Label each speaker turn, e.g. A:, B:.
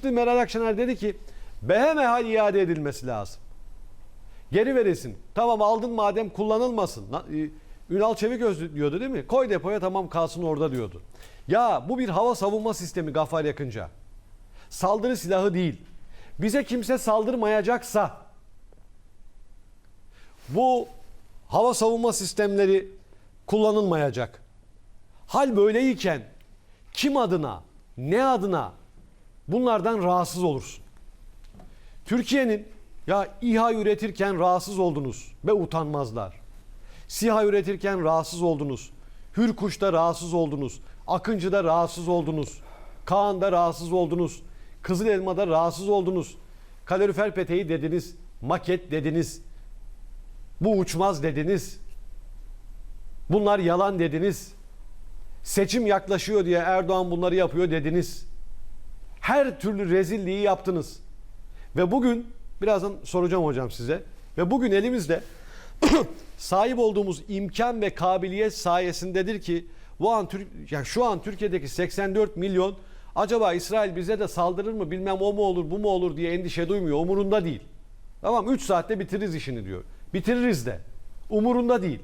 A: çıktı Meral Akşener dedi ki behemehal iade edilmesi lazım. Geri verilsin. Tamam aldın madem kullanılmasın. E, Ünal Çeviköz diyordu değil mi? Koy depoya tamam kalsın orada diyordu. Ya bu bir hava savunma sistemi Gaffar Yakınca. Saldırı silahı değil. Bize kimse saldırmayacaksa bu hava savunma sistemleri kullanılmayacak. Hal böyleyken kim adına, ne adına bunlardan rahatsız olursun? Türkiye'nin ya İHA üretirken rahatsız oldunuz ve utanmazlar. SİHA üretirken rahatsız oldunuz. Hürkuş'ta rahatsız oldunuz. Akıncı'da rahatsız oldunuz. Kaan'da rahatsız oldunuz. Kızıl Elma'da rahatsız oldunuz. Kalorifer peteği dediniz. Maket dediniz. Bu uçmaz dediniz. Bunlar yalan dediniz. Seçim yaklaşıyor diye Erdoğan bunları yapıyor dediniz. Her türlü rezilliği yaptınız. Ve bugün birazdan soracağım hocam size. Ve bugün elimizde sahip olduğumuz imkan ve kabiliyet sayesindedir ki bu an yani şu an Türkiye'deki 84 milyon acaba İsrail bize de saldırır mı bilmem o mu olur bu mu olur diye endişe duymuyor. Umurunda değil. Tamam 3 saatte bitiririz işini diyor. Bitiririz de. Umurunda değil.